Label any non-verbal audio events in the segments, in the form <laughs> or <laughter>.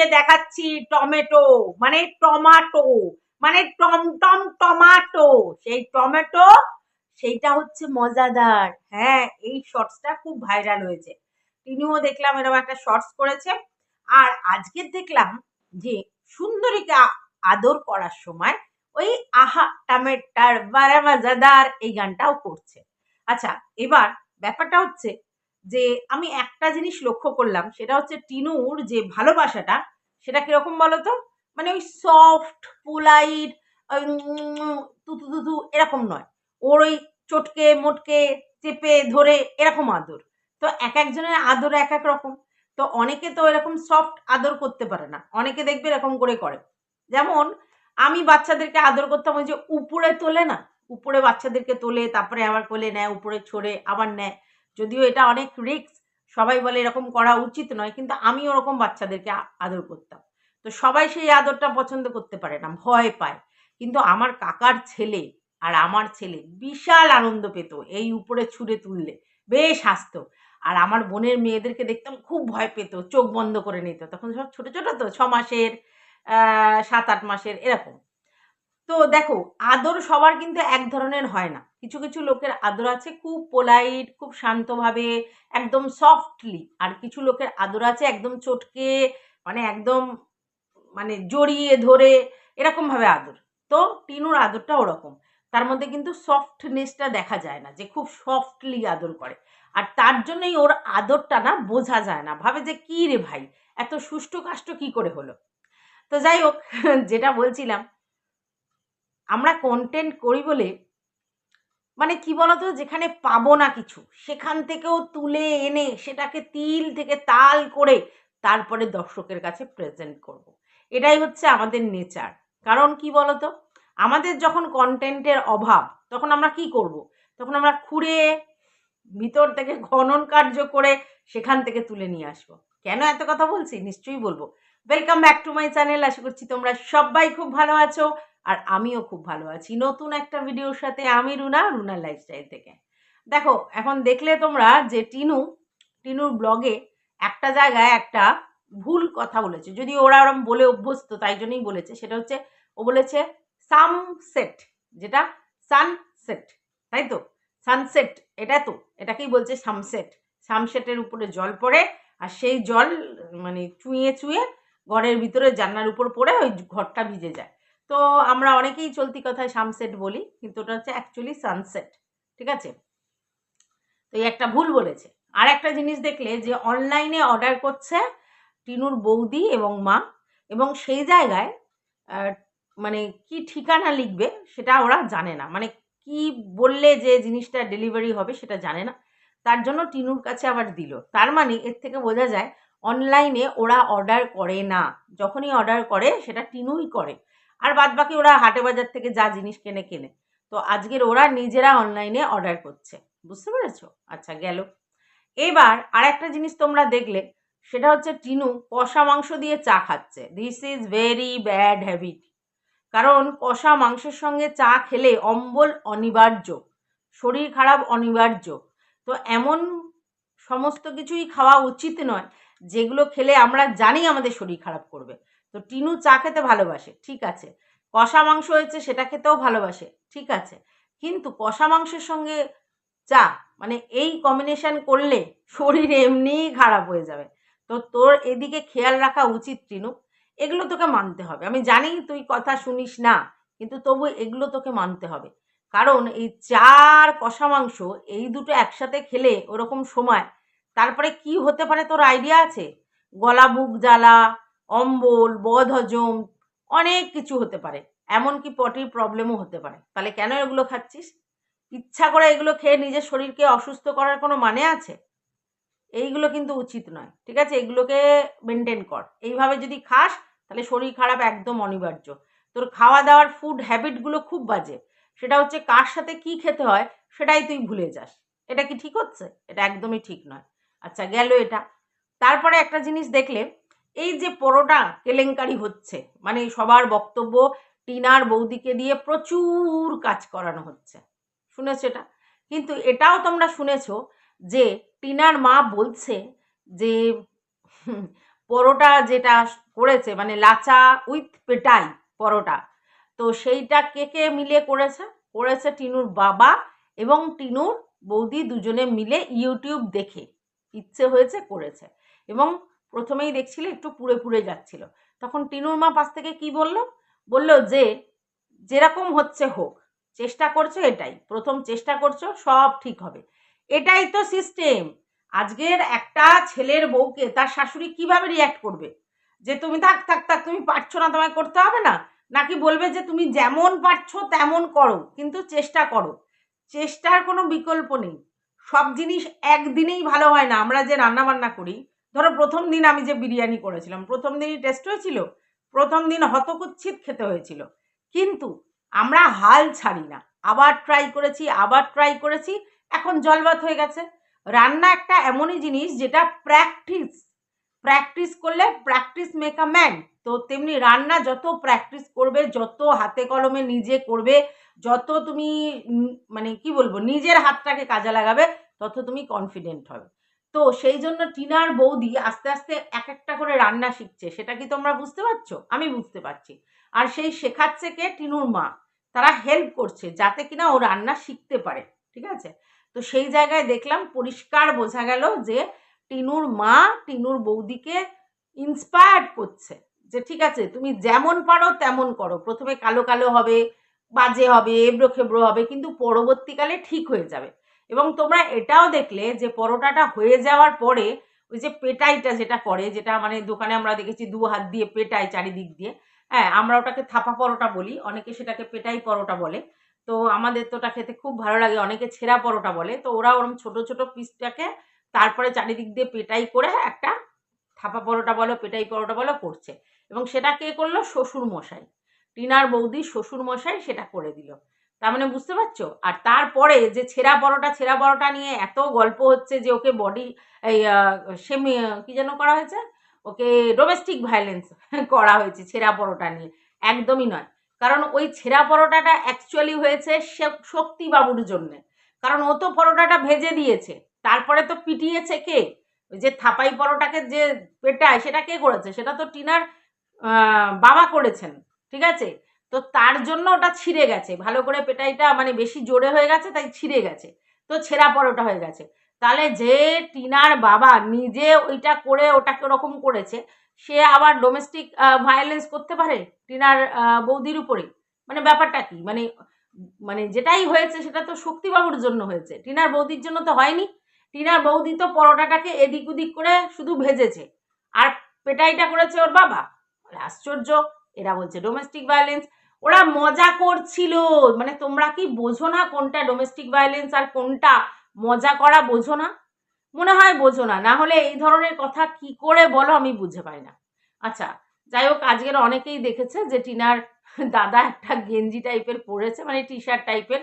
দিয়ে দেখাচ্ছি টমেটো মানে টমাটো মানে টমটম টমাটো। সেই টমেটো, সেইটা হচ্ছে মজাদার। হ্যাঁ এই শর্টসটা খুব ভাইরাল হয়েছে। তিনিও দেখলাম এরকম একটা শর্টস করেছে আর আজকে দেখলাম যে সুন্দরীকে আদর করার সময় ওই আহা টমেটার বারে মজাদার এই গানটাও করছে। আচ্ছা এবার ব্যাপারটা হচ্ছে যে আমি একটা জিনিস লক্ষ্য করলাম, সেটা হচ্ছে টিনুর যে ভালোবাসাটা সেটা কীরকম বলো তো মানে ওই সফট পোলাইট তুতু তুতু এরকম নয়। ওর ওই চটকে, মোটকে, চেপে, ধরে এরকম আদর। তো এক একজনের আদর এক এক রকম। তো অনেকে তো এরকম সফট আদর করতে পারে না। অনেকে দেখবে এরকম করে করে। যেমন আমি বাচ্চাদেরকে আদর করতাম ওই যে উপরে তোলে না? উপরে বাচ্চাদেরকে তোলে, তারপরে আবার কোলে নেয়, উপরে ছড়ে, আবার নেয়। যদিও এটা অনেক রিস্ক সবাই বলে এরকম করা উচিত নয়, কিন্তু আমি ওরকম বাচ্চাদেরকে আদর করতাম। তো সবাই সেই আদরটা পছন্দ করতে পারে না, ভয় পায়। কিন্তু আমার কাকার ছেলে আর আমার ছেলে বিশাল আনন্দ পেত এই উপরে ছুঁড়ে তুললে, বেশ হাসতো। আর আমার বোনের মেয়েদেরকে দেখতাম খুব ভয় পেত, চোখ বন্ধ করে নিত। তখন সব ছোট ছোট তো, ছ মাসের সাত আট মাসের, এরকম। তো দেখো, আদর সবার কিন্তু এক ধরনের হয় না। কিছু কিছু লোকের আদর আছে, খুব পোলাইট খুব শান্তভাবে, একদম সফটলি আর কিছু লোকের আদর আছে, একদম চটকে মানে একদম মানে জড়িয়ে ধরে, এরকম ভাবে আদর। তো টিনুর আদরটা ওরকম। তার মধ্যে কিন্তু সফটনেসটা দেখা যায় না, যে খুব সফটলি আদর করে। আর তার জন্যই ওর আদরটা না বোঝা যায় না। ভাবে যে কি রে ভাই, এত সুষ্ঠু কাষ্ট কি করে হলো? তো যাই হোক, <laughs> যেটা বলছিলাম, আমরা কন্টেন্ট করি বলে মানে কি বলতো, যেখানে পাবো না কিছু, সেখান থেকেও তুলে এনে সেটাকে তিল থেকে তাল করে তারপরে দর্শকের কাছে প্রেজেন্ট করব। এটাই হচ্ছে আমাদের নেচার কারণ কি বলতো, আমাদের যখন কন্টেন্টের অভাব, তখন আমরা কি করব। তখন আমরা খুঁড়ে ভিতর থেকে খনন কার্য করে সেখান থেকে তুলে নিয়ে আসব। কেন এত কথা বলছি? নিশ্চয়ই বলব। Welcome back to my channel আশা করছি তোমরা সবাই খুব ভালো আছো। আর আমিও খুব ভালো আছি। নতুন একটা ভিডিওর সাথে আমি রুনা, রুনার লাইফস্টাইল থেকে। দেখো, এখন দেখলে তোমরা যে টিনু, টিনুর ব্লগে একটা জায়গায় একটা ভুল কথা বলেছে। যদি ওরা ওরম বলে অভ্যস্ত, তাই জন্যই বলেছে। সেটা হচ্ছে, ও বলেছে সামসেট যেটা সানসেট তাই তো? সানসেট এটা তো? এটাকেই বলছে সামসেট সামসেটের উপরে জল পড়ে আর সেই জল মানে চুঁয়ে চুঁয়ে ঘরের ভিতরে জানলার উপর পড়ে ওই ঘরটা ভিজে যায়। তো আমরা অনেকেই চলতি কথায় সানসেট বলি, কিন্তু ওটা হচ্ছে অ্যাকচুয়ালি সানসেট ঠিক আছে? তো এই একটা ভুল বলেছে। আর একটা জিনিস দেখলে যে অনলাইনে অর্ডার করছে টিনুর বৌদি এবং মা, এবং সেই জায়গায় মানে কি ঠিকানা লিখবে সেটা ওরা জানে না। মানে কি বললে যে জিনিসটা ডেলিভারি হবে সেটা জানে না। তার জন্য টিনুর কাছে আবার দিল। তার মানে এর থেকে বোঝা যায় অনলাইনে ওরা অর্ডার করে না। যখনই অর্ডার করে, সেটা টিনুই করে। আর বাদ বাকি ওরা হাটে বাজার থেকে যা জিনিস কেনে কেনে। তো আজকের ওরা নিজেরা অনলাইনে অর্ডার করছে। বুঝতে পেরেছ? আচ্ছা গেল। এবার আর একটা জিনিস তোমরা দেখলে, সেটা হচ্ছে টিনু কষা মাংস দিয়ে চা খাচ্ছে। This is very bad habit কারণ কষা মাংসের সঙ্গে চা খেলে অম্বল অনিবার্য, শরীর খারাপ অনিবার্য। তো এমন সমস্ত কিছুই খাওয়া উচিত নয়, যেগুলো খেলে আমরা জানি আমাদের শরীর খারাপ করবে। তো টিনু চা খেতে ভালোবাসে, ঠিক আছে। কষা মাংস হয়েছে, সেটা খেতেও ভালোবাসে, ঠিক আছে। কিন্তু কষা মাংসের সঙ্গে চা মানে এই কম্বিনেশন করলে শরীর এমনিই খারাপ হয়ে যাবে। তো তোর এদিকে খেয়াল রাখা উচিত টিনু। এগুলো তোকে মানতে হবে। আমি জানি তুই কথা শুনিস না, কিন্তু তবু এগুলো তোকে মানতে হবে। কারণ এই চার কষা মাংস, এই দুটো একসাথে খেলে ওরকম সময়, তারপরে কি হতে পারে তোর আইডিয়া আছে? গলা বুক জ্বালা অম্বল, বদহজম, অনেক কিছু হতে পারে। এমনকি পটির প্রবলেমও হতে পারে। তাহলে কেন এগুলো খাচ্ছিস? ইচ্ছা করে এগুলো খেয়ে নিজের শরীরকে অসুস্থ করার কোনো মানে আছে? এইগুলো কিন্তু উচিত নয়, ঠিক আছে? এগুলোকে মেনটেন কর। এইভাবে যদি খাস, তাহলে শরীর খারাপ একদম অনিবার্য। তোর খাওয়া দাওয়ার ফুড হ্যাবিটগুলো খুব বাজে। সেটা হচ্ছে কার সাথে কি খেতে হয়, সেটাই তুই ভুলে যাস। এটা কি ঠিক হচ্ছে? এটা একদমই ঠিক নয়। আচ্ছা গেল এটা। তারপরে একটা জিনিস দেখলে এই যে পরোটা কেলেঙ্কারি হচ্ছে মানে সবার বক্তব্য টিনার বৌদিকে দিয়ে প্রচুর কাজ করানো হচ্ছে। শুনেছো এটা? কিন্তু এটাও তোমরা শুনেছো যে টিনার মা বলছে যে পরোটা যেটা করেছে মানে লাচা উইথ পেটাই পরোটা, তো সেইটা কে কে মিলে করেছে? করেছে টিনুর বাবা এবং টিনুর বৌদি দুজনে মিলে ইউটিউব দেখে, ইচ্ছে হয়েছে করেছে। এবং প্রথমেই দেখছিলে একটু পুড়ে পুড়ে যাচ্ছিল। তখন টিনুর মা পাশ থেকে কি বলল? বলল যে, যেরকম হচ্ছে হোক, চেষ্টা করছ এটাই। প্রথম চেষ্টা করছ, সব ঠিক হবে। এটাই তো সিস্টেম আজকের একটা ছেলের বউকে তার শাশুড়ি কীভাবে রিয়াক্ট করবে? যে তুমি থাক থাক থাক, তুমি পারছ না তোমায় করতে হবে না? নাকি বলবে যে তুমি যেমন পারছ তেমন করো, কিন্তু চেষ্টা করো। চেষ্টার কোনো বিকল্প নেই। সব জিনিস একদিনেই ভালো হয় না। আমরা যে রান্না বান্না করি ধরো প্রথম দিন আমি যে বিরিয়ানি করেছিলাম, প্রথম দিনই টেস্ট হয়েছিল, প্রথম দিন হতকুচ্ছিত খেতে হয়েছিল। কিন্তু আমরা হাল ছাড়ি না। আবার ট্রাই করেছি, আবার ট্রাই করেছি, এখন জলবাত হয়ে গেছে। রান্না একটা এমনই জিনিস যেটা প্র্যাকটিস প্র্যাকটিস করলে প্র্যাকটিস মেক আ ম্যান তো তেমনি রান্না যত প্র্যাকটিস করবে, যত হাতে কলমে নিজে করবে, যত তুমি মানে কি বলব, নিজের হাতটাকে কাজে লাগাবে, তত তুমি কনফিডেন্ট হবে। তো সেই জন্য টিনার বৌদি আস্তে আস্তে এক একটা করে রান্না শিখছে। সেটা কি তোমরা বুঝতে পারছ? আমি বুঝতে পারছি। আর সেই শেখাচ্ছে কে? টিনুর মা। তারা হেল্প করছে যাতে কিনা ও রান্না শিখতে পারে, ঠিক আছে? তো সেই জায়গায় দেখলাম পরিষ্কার বোঝা গেল যে টিনুর মা টিনুর বৌদিকে ইন্সপায়ার্ড করছে যে ঠিক আছে, তুমি যেমন পারো তেমন করো। প্রথমে কালো কালো হবে, বাজে হবে এবড়ো খেবড়ো হবে, কিন্তু পরবর্তীকালে ঠিক হয়ে যাবে। এবং তোমরা এটাও দেখলে যে পরোটাটা হয়ে যাওয়ার পরে ওই যে পেটাইটা যেটা করে, যেটা মানে দোকানে আমরা দেখেছি দু হাত দিয়ে পেটাই চারিদিক দিয়ে হ্যাঁ আমরা ওটাকে থাপা পরোটা বলি, অনেকে সেটাকে পেটাই পরোটা বলে। তো আমাদের তো ওটা খেতে খুব ভালো লাগে, অনেকে ছেঁড়া পরোটা বলে। তো ওরা ওরম ছোট ছোট পিসটাকে তারপরে চারিদিক দিয়ে পেটাই করে একটা থাপা পরোটা বলো, পেটাই পরোটা বলো করছে। এবং সেটা কে করল? শ্বশুর মশাই টিনার বৌদি শ্বশুর মশাই সেটা করে দিল। তার মানে বুঝতে পারছ? আর তারপরে যে ছেঁড়া পরোটা ছেঁড়া পরোটা নিয়ে এত গল্প হচ্ছে যে ওকে বডি এই সেমি কি যেন করা হয়েছে? ওকে ডোমেস্টিক ভায়োলেন্স <laughs> করা হয়েছে ছেঁড়া পরোটা নিয়ে। একদমই নয়। কারণ ওই ছেঁড়া পরোটাটা অ্যাকচুয়ালি হয়েছে শে- শক্তিবাবুর জন্যে। কারণ ও তো পরোটাটা ভেজে দিয়েছে। তারপরে তো পিটিয়েছে কে? যে থাপাই পরোটাকে যে পেটায়, সেটা কে করেছে? সেটা তো টিনার বাবা করেছেন। ঠিক আছে? তো তার জন্য ওটা ছিঁড়ে গেছে। ভালো করে পেটাইটা মানে বেশি জোরে হয়ে গেছে, তাই ছিঁড়ে গেছে। তো ছেঁড়া পরোটা হয়ে গেছে। তাহলে যে টিনার বাবা নিজে ওইটা করে ওটাকে ওরকম করেছে, সে আবার ডোমেস্টিক ভায়োলেন্স করতে পারে টিনার বৌদির উপরে মানে ব্যাপারটা কি? মানে মানে যেটাই হয়েছে সেটা তো শক্তিবাবুর জন্য হয়েছে। টিনার বৌদির জন্য তো হয়নি। টিনার বৌদি তো পরোটাটাকে এদিক ওদিক করে শুধু ভেজেছে। আর পেটাইটা করেছে ওর বাবা। আশ্চর্য। এরা বলছে ডোমেস্টিক ভায়োলেন্স ওরা মজা করছিল। মানে তোমরা কি বোঝো না কোনটা ডোমেস্টিক ভায়োলেন্স আর কোনটা মজা করা বোঝো না? মনে হয় বোঝো না। না হলে এই ধরনের কথা কি করে বলো আমি বুঝে পাই না। আচ্ছা যাই হোক, আজকের অনেকেই দেখেছে যে টিনার দাদা একটা গেঞ্জি টাইপের পরেছে মানে টি শার্ট টাইপের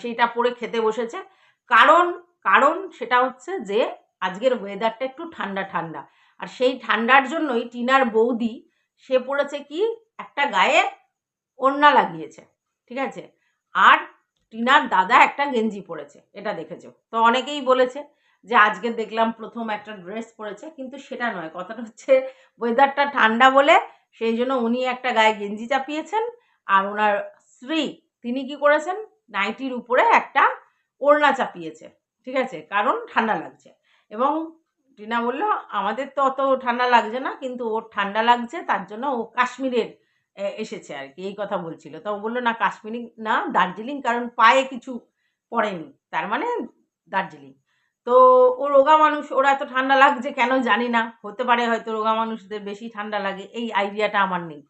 সেইটা পরে খেতে বসেছে। কারণ কারণ সেটা হচ্ছে যে, আজকের ওয়েদারটা একটু ঠান্ডা ঠান্ডা। আর সেই ঠান্ডার জন্যই টিনার বৌদি সে পড়েছে কি? একটা গায়ে ওড়না লাগিয়েছে, ঠিক আছে? আর টিনার দাদা একটা গেঞ্জি পরেছে, এটা দেখেছ? তো অনেকেই বলেছে যে আজকে দেখলাম প্রথম একটা ড্রেস পরেছে, কিন্তু সেটা নয়, কথাটা হচ্ছে ওয়েদারটা ঠান্ডা বলে সেই জন্য উনি একটা গায়ে গেঞ্জি চাপিয়েছেন আর ওনার স্ত্রী, তিনি কি করেছেন? নাইটির উপরে একটা ওড়না চাপিয়েছে, ঠিক আছে? কারণ ঠান্ডা লাগছে। এবং টিনা বলল, আমাদের তো অত ঠান্ডা লাগছে না, কিন্তু ওর ঠান্ডা লাগছে, তার জন্য ও কাশ্মীরের এসেছে আর কি। এই কথা বলছিল। তো ও বলল, না, কাশ্মীরি, না, দার্জিলিং, কারণ পায়ে কিছু পড়েনি। তার মানে দার্জিলিং। তো ও রোগা মানুষ, ওরা এত ঠান্ডা লাগছে কেন জানি না। হতে পারে হয়তো রোগা মানুষদের বেশি ঠান্ডা লাগে, এই আইডিয়াটা আমার নেই।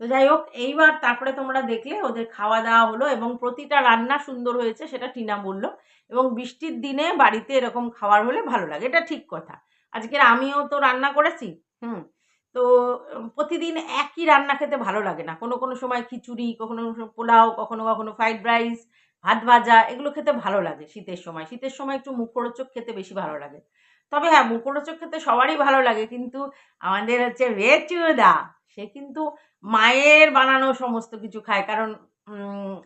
তো যাই হোক, এইবার তারপরে তোমরা দেখলে ওদের খাওয়া দাওয়া হলো এবং প্রতিটা রান্না সুন্দর হয়েছে সেটা টিনা বলল এবং বৃষ্টির দিনে বাড়িতে এরকম খাবার হলে ভালো লাগে, এটা ঠিক কথা। আজকের আমিও তো রান্না করেছি, হুম, তো প্রতিদিন একই রান্না খেতে ভালো লাগে না। কোনো কোনো সময় খিচুড়ি, কখনো পোলাও, কখনো কখনো ফ্রাইড রাইস, ভাত ভাজা, এগুলো খেতে ভালো লাগে শীতের সময়। শীতের সময় একটু মুখরোচক খেতে বেশি ভালো লাগে। তবে হ্যাঁ মুখরোচক খেতে সবারই ভালো লাগে, কিন্তু আমাদের হচ্ছে বেচুদা সে কিন্তু মায়ের বানানো সমস্ত কিছু খায়। কারণ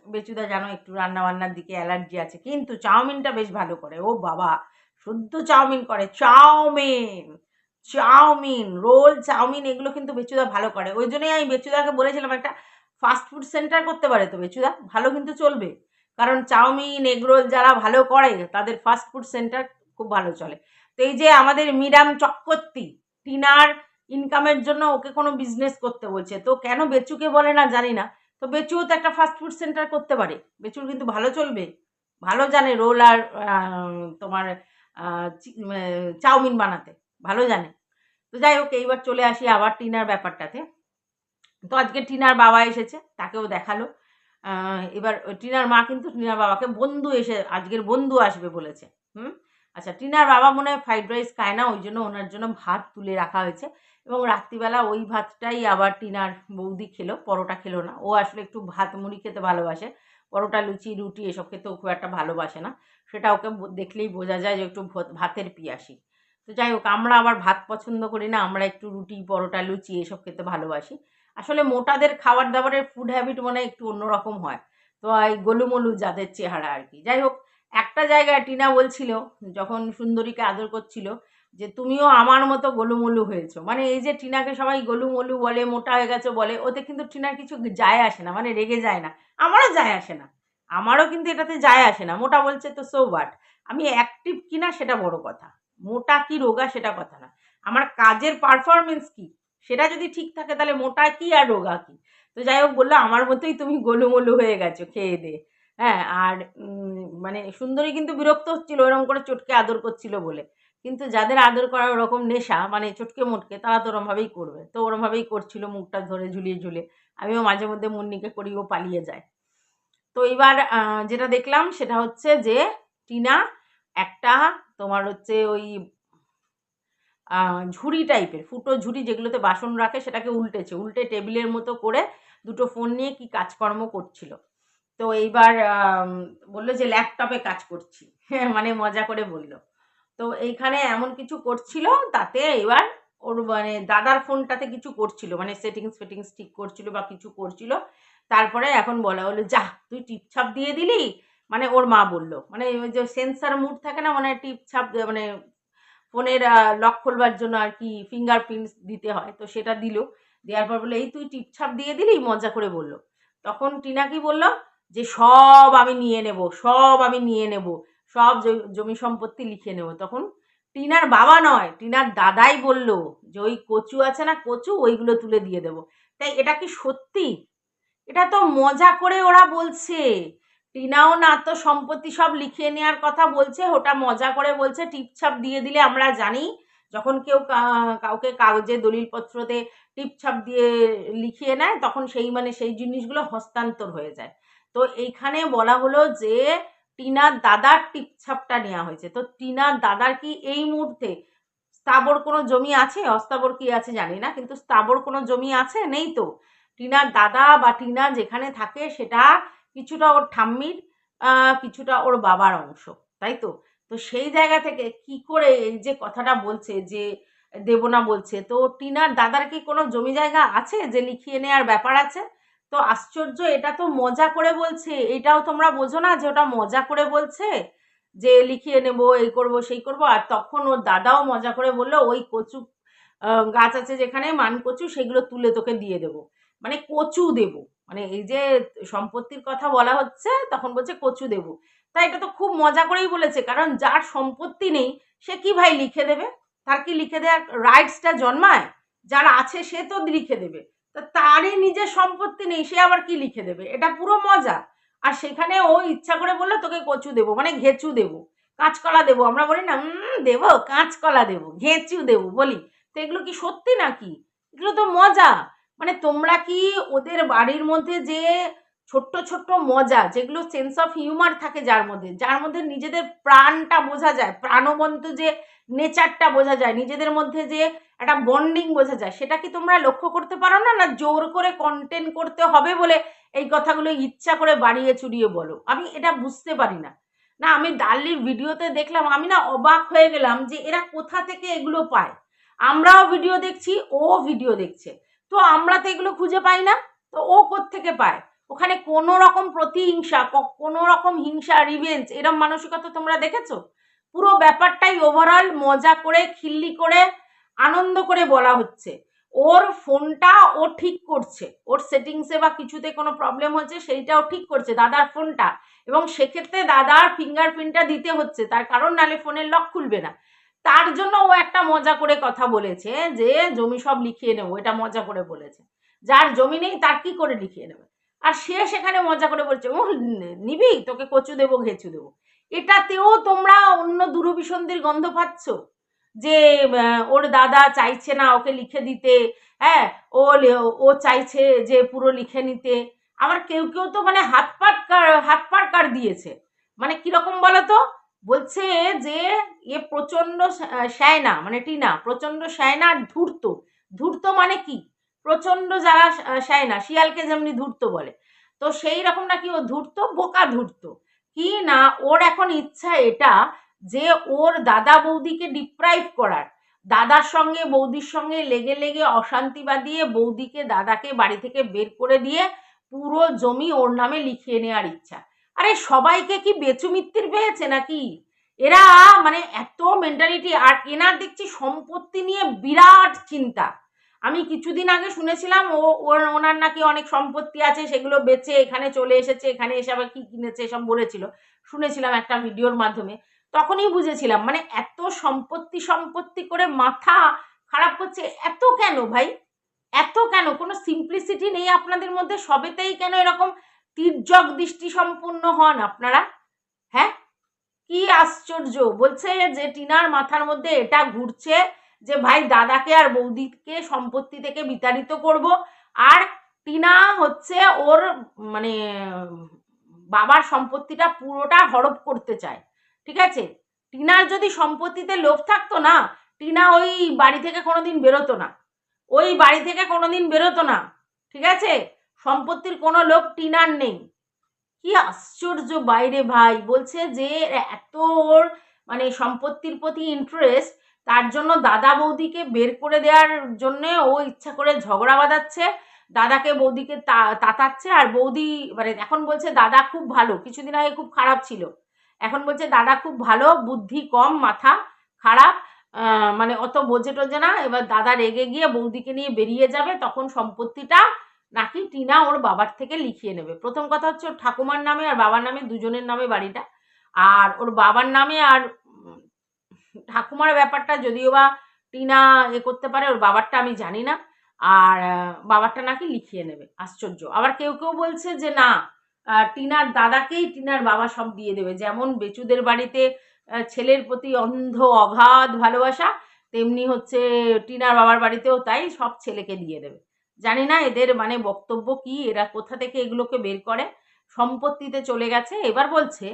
বেচুদা জানো একটু রান্না বান্নার দিকে অ্যালার্জি আছে। কিন্তু চাউমিনটা বেশ ভালো করে। ও বাবা, শুদ্ধ চাউমিন করে। চাউমিন চাউমিন, রোল চাউমিন, এগুলো কিন্তু বেচুদা ভালো করে। ওই জন্যই আমি বেচুদাকে বলেছিলাম একটা ফাস্ট ফুড সেন্টার করতে পারে তো বেচুদা। ভালো কিন্তু চলবে। কারণ চাউমিন এগরোল যারা ভালো করে, তাদের ফাস্ট ফুড সেন্টার খুব ভালো চলে। তো এই যে আমাদের মিরাম চক্রবর্তী টিনার ইনকামের জন্য ওকে কোনো বিজনেস করতে বলছে। তো কেন বেচুকে বলে না জানি না। তো বেচুও তো একটা ফাস্ট ফুড সেন্টার করতে পারে। বেচুর কিন্তু ভালো চলবে। ভালো জানে রোল আর তোমার চাউমিন বানাতে। ভালো জানে। তো যাই হোক, এইবার চলে আসি আবার টিনার ব্যাপারটাতে। তো আজকে টিনার বাবা এসেছে, তাকেও দেখাল। এবার টিনার মা কিন্তু টিনার বাবাকে বন্ধু এসে, আজকের বন্ধু আসবে বলেছে। হুম? আচ্ছা টিনার বাবা মনে হয় ফ্রাইড রাইস খায় না, ওই জন্য ওনার জন্য ভাত তুলে রাখা হয়েছে। এবং রাত্রিবেলা ওই ভাতটাই আবার টিনার বৌদি খেলো, পরোটা খেলো না। ও আসলে একটু ভাত মুড়ি খেতে ভালোবাসে। পরোটা, লুচি, রুটি এসব খেতেও খুব একটা ভালোবাসে না। সেটা ওকে দেখলেই বোঝা যায় যে একটু ভত- ভাতের পিয়াসি। তো যাই হোক, আমরা আবার ভাত পছন্দ করি না, আমরা একটু রুটি, পরোটা, লুচি এসব খেতে ভালোবাসি। আসলে মোটাদের খাবার দাবারের ফুড হ্যাবিট মানে একটু অন্যরকম হয়। তো এই গোলুমলু যাদের চেহারা আর কি। যাই হোক, একটা জায়গায় টিনা বলছিল, যখন সুন্দরীকে আদর করছিল যে তুমিও আমার মতো গোলুমলু হয়েছো। মানে এই যে টিনাকে সবাই গোলুমলু বলে, মোটা হয়ে গেছো বলে, ওতে কিন্তু টিনার কিছু যায় আসে না মানে রেগে যায় না। আমারও যায় আসে না। আমারও কিন্তু এটাতে যায় আসে না। মোটা বলছে তো সো হোয়াট আমি অ্যাক্টিভ কিনা সেটা বড় কথা। মোটা কি রোগা সেটা কথা না। আমার কাজের পারফরমেন্স কি? সেটা যদি ঠিক থাকে তাহলে মোটা কি আর রোগা কি? তো যাই হোক বলল, আমার মতোই তুমি গোলুমলু হয়ে গেছো, খেয়ে দে। হ্যাঁ আর মানে সুন্দরী কিন্তু বিরক্ত হচ্ছিল ওরকম করে চটকে আদর করছিল বলে। কিন্তু যাদের আদর করার ওরকম নেশা মানে চটকে মোটকে, তারা তো ওরমভাবেই করবে। তো ওরমভাবেই করছিল মুখটা ধরে ঝুলিয়ে ঝুলিয়ে। আমিও মাঝে মধ্যে মুন্নিকে করি, ও পালিয়ে যায়। তো এবার যেটা দেখলাম সেটা হচ্ছে যে, টিনা একটা তোমার হচ্ছে ওই ঝুড়ি টাইপের, ফুটো ঝুড়ি যেগুলোতে বাসন রাখে, সেটাকে উল্টেছে। উল্টে টেবিলের মতো করে দুটো ফোন নিয়ে কি কাজকর্ম করছিল। তো এইবার বলল যে, ল্যাপটপে কাজ করছি। <laughs> মানে মজা করে বলল। তো এইখানে এমন কিছু করছিল তাতে এবার ওর মানে দাদার ফোনটাতে কিছু করছিল মানে সেটিংস ফেটিংস ঠিক করছিল বা কিছু করছিল। তারপরে এখন বলা হলো, যা, তুই টিপছাপ দিয়ে দিলি? মানে ওর মা বলল। মানে ওই যে সেন্সার মুড থাকে না মানে টিপছাপ মানে ফোনের লক খোলবার জন্য আর কি ফিঙ্গারপ্রিন্টস দিতে হয়, তো সেটা দিল। দেওয়ার পর বলল, এই তুই টিপছাপ দিয়ে দিলি? মজা করে বলল। তখন টিনা কি বলল? যে সব আমি নিয়ে নেব, সব আমি নিয়ে নেব। সব জমি সম্পত্তি লিখে নেব। তখন টিনার বাবা নয়, টিনার দাদাই বলল, যে ওই কচু আছে না কচু, ওইগুলো তুলে দিয়ে দেবো। তাই এটা কি সত্যি? এটা তো মজা করে ওরা বলছে। টিনাও না তো সম্পত্তি সব লিখিয়ে নেওয়ার কথা বলছে, ওটা মজা করে বলছে। টিপছাপ দিয়ে দিলে আমরা জানি, যখন কেউ কাউকে কাগজে, দলিলপত্রতে টিপছাপ দিয়ে লিখিয়ে নেয়, তখন সেই মানে সেই জিনিসগুলো হস্তান্তর হয়ে যায়। তো এইখানে বলা হলো যে টিনার দাদার টিপছাপটা নেওয়া হয়েছে। তো টিনার দাদার কি এই মুহূর্তে স্থাবর কোনো জমি আছে? অস্থাবর কি আছে জানি না, কিন্তু স্থাবর কোনো জমি আছে? নেই তো। টিনার দাদা বা টিনা যেখানে থাকে সেটা কিছুটা ওর ঠাম্মির কিছুটা ওর বাবার অংশ, তাই তো? তো সেই জায়গা থেকে কি করে এই যে কথাটা বলছে, যে দেবো না বলছে, তো টিনার দাদার কি কোনো জমি জায়গা আছে যে লিখিয়ে নেওয়ার ব্যাপার আছে? তো আশ্চর্য, এটা তো মজা করে বলছে। এটাও তোমরা বোঝো না যে ওটা মজা করে বলছে? যে লিখিয়ে নেব, এই করব, সেই করব, আর তখন ওর দাদাও মজা করে বলল, ওই কচু গাছ আছে যেখানে, মান কচু, সেগুলো তুলে তোকে দিয়ে দেবো। মানে কচু দেবো। মানে এই যে সম্পত্তির কথা বলা হচ্ছে, তখন বলছে কচু দেবো। তাই এটা তো খুব মজা করেই বলেছে, কারণ যার সম্পত্তি নেই, সে কি ভাই লিখে দেবে? তার কি লিখে দেওয়ার রাইটসটা জন্মায়? যার আছে, সে তো লিখে দেবে। তা তারই নিজের সম্পত্তি নেই সে আবার কি লিখে দেবে? এটা পুরো মজা। আর সেখানে ও ইচ্ছা করে বলল তোকে কচু দেবো মানে ঘেঁচু দেবো কাঁচকলা দেবো। আমরা বলি না "উম, দেবো কাঁচকলা দেবো ঘেঁচু দেবো বলি। তো এগুলো কি সত্যি নাকি? এগুলো তো মজা। মানে তোমরা কি ওদের বাড়ির মধ্যে যে ছোট্ট ছোট্ট মজা, যেগুলো সেন্স অফ হিউমার থাকে যার মধ্যে যার মধ্যে নিজেদের প্রাণটা বোঝা যায়, প্রাণবন্ত যে নেচারটা বোঝা যায়, নিজেদের মধ্যে যে একটা বন্ডিং বোঝা যায়, সেটা কি তোমরা লক্ষ্য করতে পারো না? না জোর করে কন্টেন্ট করতে হবে বলে এই কথাগুলো ইচ্ছা করে বাড়িয়ে চুরিয়ে বলো? আমি এটা বুঝতে পারি না। না, আমি ডাল্লির ভিডিওতে দেখলাম, আমি না অবাক হয়ে গেলাম যে এরা কোথা থেকে এগুলো পায়। আমরাও ভিডিও দেখছি, ও ভিডিও দেখছে। তো আমরা তো এগুলো খুঁজে পাই না, তো ও থেকে পায়? ওখানে কোনো রকম প্রতিহিংসা কোনো রকম হিংসা রিভেঞ্জ এরম মানসিকতা তোমরা দেখেছ? পুরো ব্যাপারটাই ওভারঅল মজা করে, খিল্লি করে, আনন্দ করে বলা হচ্ছে। ওর ফোনটা ও ঠিক করছে। ওর সেটিংসে বা কিছুতে কোনো প্রবলেম হচ্ছে, সেইটাও ঠিক করছে দাদার ফোনটা। এবং সেক্ষেত্রে দাদার ফিঙ্গারপ্রিন্টটা দিতে হচ্ছে, তার কারণ নালে ফোনের লক খুলবে না। তার জন্য ও একটা মজা করে কথা বলেছে যে, জমি সব লিখিয়ে নেব, এটা মজা করে বলেছে। যার জমি নেই, তার কি করে লিখিয়ে নেবে? আর সে সেখানে মজা করে বলছে ও নিবি? তোকে কচু দেবো, ঘেঁচু দেবো। এটাতেও তোমরা অন্য দুরভিসন্ধির গন্ধ পাচ্ছ? যে ওর দাদা চাইছে না ওকে লিখে দিতে হ্যাঁ? ও ও চাইছে যে, পুরো লিখে নিতে। আবার কেউ কেউ তো মানে হাত পাট হাত পাট কার দিয়েছে। মানে কীরকম বলো তো বলছে যে, এ প্রচণ্ড শায়না মানে টিনা প্রচণ্ড শ্যায়না আর ধূর্ত। ধূর্ত মানে কি? প্রচণ্ড যারা শ্যায়না শিয়ালকে যেমনি ধূর্ত বলে। তো সেই রকম নাকি ও ধূর্ত, বোকা ধূর্ত। কি না, ওর এখন ইচ্ছা এটা যে ওর দাদা বৌদিকে ডিপ্রাইভ করার। দাদার সঙ্গে, বৌদির সঙ্গে লেগে লেগে অশান্তি বাঁধিয়ে বৌদিকে দাদাকে বাড়ি থেকে বের করে দিয়ে পুরো জমি ওর নামে লিখিয়ে নেওয়ার ইচ্ছা। আরে সবাইকে কি বেচুমিত্তির পেয়েছে নাকি? এরা মানে এত মেন্টালিটি আর এনার দেখছি সম্পত্তি নিয়ে বিরাট চিন্তা। আমি কিছুদিন আগে শুনেছিলাম ও ওনার নাকি অনেক সম্পত্তি আছে, সেগুলো বেচে এখানে চলে এসেছে, এখানে এসে আবার কি কিনেছে এসব বলেছিল। শুনেছিলাম একটা ভিডিওর মাধ্যমে। তখনই বুঝেছিলাম মানে এত সম্পত্তি সম্পত্তি করে মাথা খারাপ করছে, এত কেন ভাই? এত কেন? কোনো সিম্পলিসিটি নেই আপনাদের মধ্যে? সবেতেই কেন এরকম তির্যক দৃষ্টি সম্পূর্ণ হন আপনারা? হ্যাঁ? কি আশ্চর্য! বলছে যে টিনার মাথার মধ্যে এটা ঘুরছে যে ভাই দাদাকে আর বৌদিকে সম্পত্তি থেকে বিতাড়িত করব। আর টিনা হচ্ছে ওর মানে বাবার সম্পত্তিটা পুরোটা হড়প করতে চায়, ঠিক আছে? টিনার যদি সম্পত্তিতে লোভ থাকতো না, টিনা ওই বাড়ি থেকে কোনোদিন বেরোতো না। ওই বাড়ি থেকে কোনোদিন বেরোতো না, ঠিক আছে? সম্পত্তির কোনো লোভ টিনার নেই। কি আশ্চর্য বাইরে ভাই, বলছে যে এত ওর মানে সম্পত্তির প্রতি ইন্টারেস্ট তার জন্য দাদা বৌদিকে বের করে দেওয়ার জন্যে ও ইচ্ছা করে ঝগড়া বাঁধাচ্ছে। দাদাকে বৌদিকে তাতাচ্ছে আর বৌদি মানে এখন বলছে, দাদা খুব ভালো। কিছুদিন আগে খুব খারাপ ছিল। এখন বলছে, দাদা খুব ভালো, বুদ্ধি কম, মাথা খারাপ মানে অত বোঝে টোঝে না। এবার দাদা রেগে গিয়ে বৌদিকে নিয়ে বেরিয়ে যাবে। তখন সম্পত্তিটা নাকি টিনা ওর বাবার থেকে লিখিয়ে নেবে। প্রথম কথা হচ্ছে ওর ঠাকুমার নামে আর বাবার নামে দুজনের নামে বাড়িটা। আর ওর বাবার নামে আর ঠাকুমার ব্যাপারটা যদিও বা টিনা এ করতে পারে, ওর বাবারটা আমি জানি না। আর বাবারটা নাকি লিখিয়ে নেবে, আশ্চর্য। আবার কেউ কেউ বলছে যে না টিনার দাদাকেই টিনার বাবা সব দিয়ে দেবে। যেমন বেচুদের বাড়িতে ছেলের প্রতি অন্ধ, অগাধ ভালোবাসা, তেমনি হচ্ছে টিনার বাবার বাড়িতেও তাই সব ছেলেকে দিয়ে দেবে। জানি না এদের মানে বক্তব্য কি, এরা কোথা থেকে এগুলোকে বের করে, সম্পত্তিতে চলে গেছে। এবার বলছে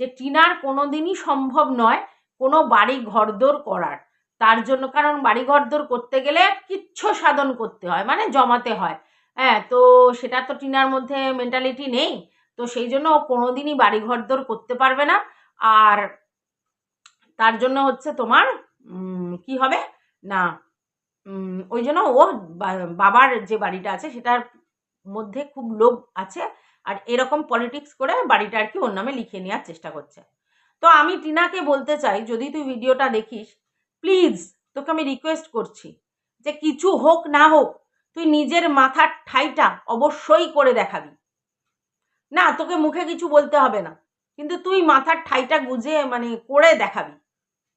যে টিনার কোনোদিনই সম্ভব নয় কোনো বাড়ি ঘরদোর করার। তার জন্য কারণ বাড়ি ঘরদোর করতে গেলে কিচ্ছু সাধন করতে হয় মানে জমাতে হয়। হ্যাঁ তো সেটা তো টিনার মধ্যে মেন্টালিটি নেই। তো সেই জন্য ও কোনোদিনই বাড়ি ঘরদোর করতে পারবে না। আর তার জন্য হচ্ছে তোমার কি হবে? না ওই জন্য ও বাবার যে বাড়িটা আছে সেটার মধ্যে খুব লোভ আছে। আর এরকম পলিটিক্স করে বাড়িটা আর কি ওর নামে লিখে নেওয়ার চেষ্টা করছে। তো আমি টিনাকে বলতে চাই, যদি তুই ভিডিওটা দেখিস প্লিজ তোকে আমি রিকোয়েস্ট করছি যে কিছু হোক না হোক, তুই নিজের মাথার ঠাইটা অবশ্যই করে দেখাবি। না, তোকে মুখে কিছু বলতে হবে না, কিন্তু তুই মাথার ঠাইটা গুজে মানে করে দেখাবি,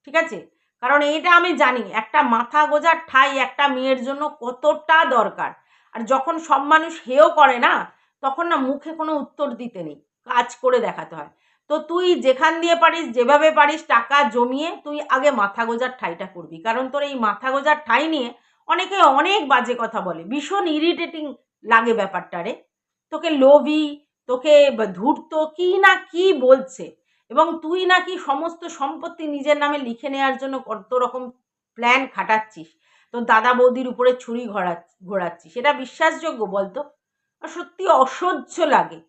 ঠিক আছে? কারণ এটা আমি জানি, একটা মাথা গোজার ঠাই একটা মেয়ের জন্য কতটা দরকার। আর যখন সব মানুষ হেও করে না, তখন না মুখে কোনো উত্তর দিতে নেই, কাজ করে দেখাতে হয়। তো তুই যেখান দিয়ে পারিস, যেভাবে পারিস টাকা জমিয়ে তুই আগে মাথা গোজার ঠাইটা করবি। কারণ তোর এই মাথা গোজার ঠাই নিয়ে অনেকে অনেক বাজে কথা বলে। ভীষণ ইরিটেটিং লাগে ব্যাপারটা রে। তোকে লোভি, তোকে ধূর্ত, কি না কি বলছে। এবং তুই নাকি সমস্ত সম্পত্তি নিজের নামে লিখে নেওয়ার জন্য কত রকম প্ল্যান খাটাচ্ছিস। তো দাদা বৌদির উপরে ছুরি ঘোরা ঘোরাচ্ছিস। সেটা বিশ্বাসযোগ্য বলতো? সত্যি অসহ্য লাগে।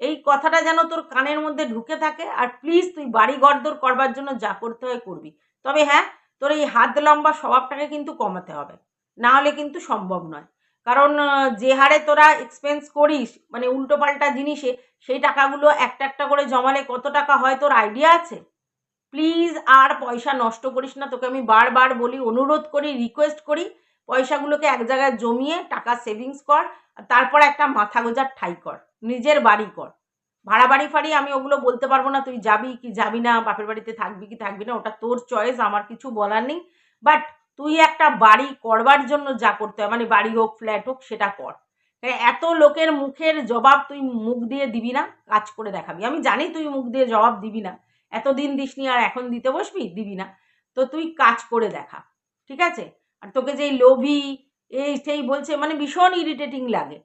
এই কথাটা যেন তোর কানের মধ্যে ঢুকে থাকে আর প্লিজ তুই বাড়ি গড়দর করবার জন্য যা করতে হয় করবি। তবে হ্যাঁ তোর এই হাত লম্বা স্বভাবটাকে কিন্তু কমাতে হবে। না হলে কিন্তু সম্ভব নয়। কারণ যে হারে তোরা এক্সপেন্স করিস মানে উল্টোপাল্টা জিনিসে, সেই টাকাগুলো একটা একটা করে জমালে কত টাকা হয় তোর আইডিয়া আছে? প্লিজ আর পয়সা নষ্ট করিস না। তোকে আমি বারবার বলি, অনুরোধ করি রিকোয়েস্ট করি, পয়সাগুলোকে এক জায়গায় জমিয়ে টাকা সেভিংস কর তারপর একটা মাথা গোজার ঠাই কর। নিজের বাড়ি কর। ভাড়া বাড়ি ফাড়ি আমি ওগুলো বলতে পারব না, তুই যাবি কি যাবি না, বাপের বাড়িতে থাকবি কি থাকবি না, ওটা তোর চয়েস আমার কিছু বলার নেই। বাট তুই একটা বাড়ি করবার জন্য যা করতে হয় মানে বাড়ি হোক ফ্ল্যাট হোক, সেটা কর। এত লোকের মুখের জবাব তুই মুখ দিয়ে দিবি না, কাজ করে দেখাবি। আমি জানি তুই মুখ দিয়ে জবাব দিবি না। এতদিন দিসনি আর এখন দিতে বসবি? দিবি না। তো তুই কাজ করে দেখা, ঠিক আছে? আর তোকে যেই লোভী, এই সেই বলছে মানে ভীষণ ইরিটেটিং লাগে।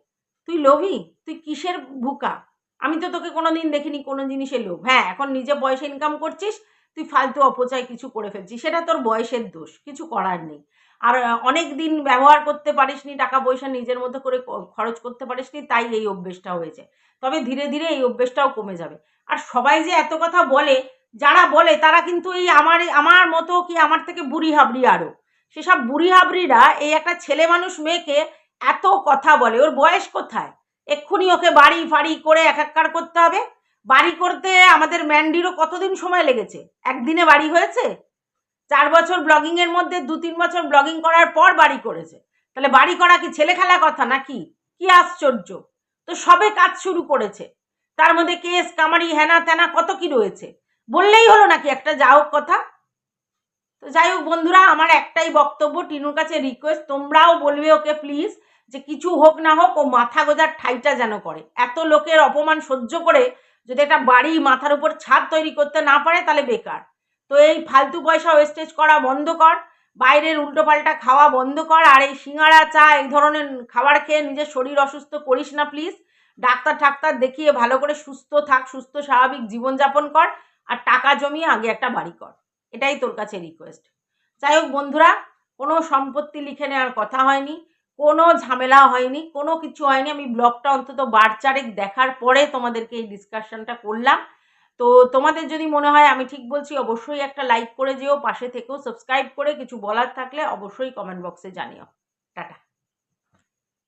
তুই লোভী? তুই কিসের ভুকা? আমি তো তোকে কোনো দিন দেখিনি, কোনো জিনিসের লোভ। হ্যাঁ এখন নিজে পয়সা ইনকাম করছিস, তুই ফালতু অপচয় কিছু করে ফেলছিস। সেটা তোর বয়সের দোষ, কিছু করার নেই। আর অনেক দিন ব্যবহার করতে পারিসনি, টাকা পয়সা নিজের মতো করে খরচ করতে পারিসনি, তাই এই অভ্যেসটা হয়েছে। তবে ধীরে ধীরে এই অভ্যেসটাও কমে যাবে। আর সবাই যে এত কথা বলে, যারা বলে, তারা কিন্তু এই আমার আমার মতো কি আমার থেকে বুড়ি হাবড়ি আরও সেসব বুড়ি হাবড়িরা এই একটা ছেলে মানুষ মেয়েকে এত কথা বলে। ওর বয়স কোথায়? এক্ষুনি ওকে বাড়ি ফাড়ি করে একাকার করতে হবে? বাড়ি করতে আমাদের ম্যান্ডিরও কতদিন সময় লেগেছে? একদিনে বাড়ি হয়েছে? চার বছর ব্লগিং এর মধ্যে দু তিন বছর ব্লগিং করার পর বাড়ি করেছে। তাহলে বাড়ি করা কি ছেলে খেলা কথা নাকি? কি আশ্চর্য! তো সবে কাজ শুরু করেছে। তার মধ্যে কেস, কামারি হেনা তেনা কত কি রয়েছে? বললেই হলো নাকি একটা যা হোক কথা। তো যাই হোক বন্ধুরা, আমার একটাই বক্তব্য, টিনুর কাছে রিকোয়েস্ট তোমরাও বলবে ওকে প্লিজ যে কিছু হোক না হোক, ও মাথা গোজার ঠাইটা যেন করে। এত লোকের অপমান সহ্য করে যদি একটা বাড়ি মাথার উপর ছাদ তৈরি করতে না পারে, তাহলে বেকার। তো এই ফালতু পয়সা ওয়েস্টেজ করা বন্ধ কর, বাইরের উল্টোপাল্টা খাওয়া বন্ধ কর, আর এই সিঙ্গাড়া, চা, এই ধরনের খাবার খেয়ে নিজের শরীর অসুস্থ করিস না প্লিজ ডাক্তার ঠাক্তার দেখিয়ে ভালো করে সুস্থ থাক, সুস্থ স্বাভাবিক জীবনযাপন কর, আর টাকা জমিয়ে আগে একটা বাড়ি কর। এটাই তোর কাছে রিকোয়েস্ট যাই হোক বন্ধুরা, কোনো সম্পত্তি লিখে নেওয়ার কথা হয়নি, কোনো ঝামেলা হয়নি, কোনো কিছু হয়নি। আমি ব্লগটা অন্তত বার চারেক দেখার পরে তোমাদেরকে এই ডিসকাশনটা করলাম। তো তোমাদের যদি মনে হয়, আমি ঠিক বলছি, অবশ্যই একটা লাইক করে যেও, পাশে থেকেও সাবস্ক্রাইব করে কিছু বলার থাকলে অবশ্যই কমেন্ট বক্সে জানিও।